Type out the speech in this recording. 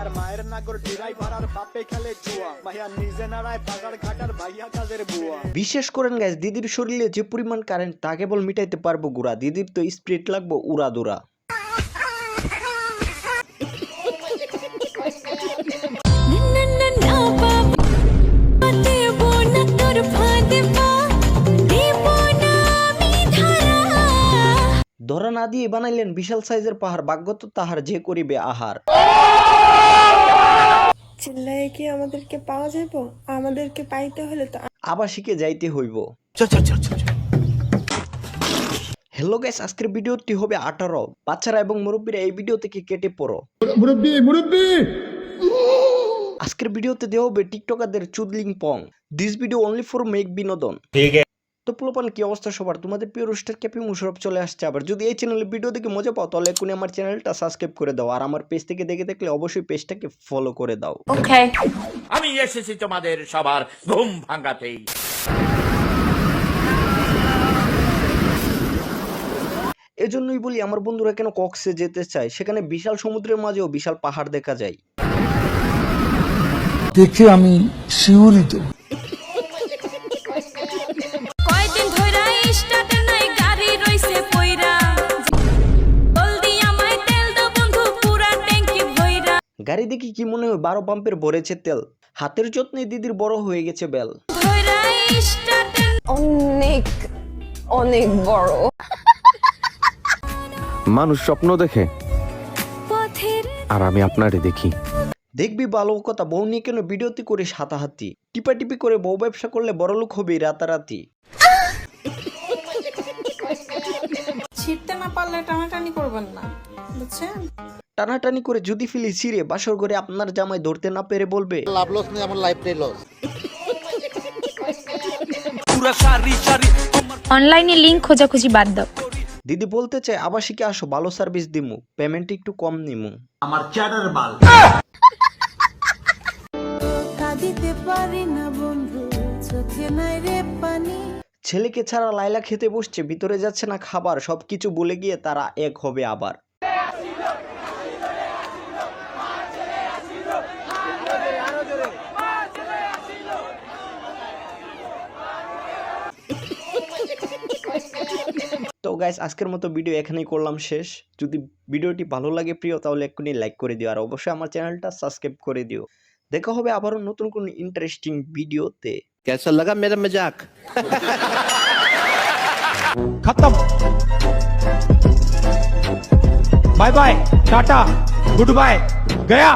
আর মায়ের নাগর ডিরাই পাড়ার বাপে খেলে জুয়া। ভাইয়া নিজে নাড়ায় বাজার ঘাটার ভাইয়া কাজের বুয়া। বিশেষ করেন গাইজ দিদির শরীরে যে পরিমাণ কারেন্ট তা কেবল মিটাইতে পারব গুড়া। দিদির তো স্প্রিট লাগবো উড়া দুরা ধরা না দিয়ে বানাইলেন বিশাল সাইজের পাহাড় ভাগ্য তো তাহার যে করিবে আহার। চিল্লায় কি আমাদেরকে পাওয়া যাব আমাদেরকে পাইতে হলে তো আবাসিকে যাইতে হইব। হ্যালো গাইস আজকের ভিডিওটি হবে আঠারো। বাচ্চারা এবং মুরব্বীরা এই ভিডিও থেকে কেটে পড়ো। আজকের ভিডিওতে দেওয়া হবে টিকটকারদের চুদলিং পং। This video only for make বিনোদন। তো পোলোপান কি অবস্থা সবার? তোমাদের প্রিয় রুস্টার ক্যাপি মুশরফ চলে আসছে আবার। যদি এই চ্যানেলে ভিডিও দেখে মজা পাও তাহলে এখনই আমার চ্যানেলটা সাবস্ক্রাইব করে দাও। আর আমার পেজ থেকে দেখে দেখলে অবশ্যই পেজটাকে ফলো করে দাও। আমি এসেছি তোমাদের সবার ঘুম ভাঙাতেই। এজন্যই বলি আমার বন্ধুরা কেন কক্সে যেতে চায়? সেখানে বিশাল সমুদ্রের মাঝেও বিশাল পাহাড় দেখা যায়। দেখে আমি শিউরিত গাড়ি দেখি কি মনে হয় বারো পাম্পের ভরেছে তেল? হাতের যত্নে দিদির বড় হয়ে গেছে বেল। অনেক অনেক বড়। মানুষ স্বপ্ন দেখে আর আমি আপনারে দেখি। দেখবি ভালো কথা বউ নিয়ে কেন ভিডিওতে করিস হাতাহাতি? টিপাটিপি করে বউ ব্যবসা করলে বড়লোক হবি রাতারাতি। ছিটতে না পারলে টানাটানি করবেন না বুঝছেন? টানাটানি করে যদি ফিলি ছিঁড়ে বাসর ঘরে আপনার জামাই ধরতে না পেরে বলবে। লাভ লস নেই আমার লাইফটাই লস অনলাইনে লিঙ্ক খোঁজাখুঁজি বাদ দাও। দিদি বলতে চাই আবাসিকে আসো ভালো সার্ভিস দিমু। পেমেন্ট একটু কম নিমু। কাঁদিতে পারি না বন্ধু চোখে নাই রে পানি। ছেলেকে ছাড়া লাইলা খেতে বসছে ভিতরে যাচ্ছে না খাবার সবকিছু বলে গিয়ে তারা এক হবে আবার। তো গাইস আজকের মতো ভিডিও এখানেই করলাম শেষ। যদি ভিডিওটি ভালো লাগে প্রিয় তাহলে এক্ষুনি লাইক করে দিও। আর অবশ্যই আমার চ্যানেলটা সাবস্ক্রাইব করে দিও। দেখা হবে আবারও নতুন কোন ইন্টারেস্টিং ভিডিওতে কেসা লাগা মেরা মজাক খতম bye bye tata goodbye Gaya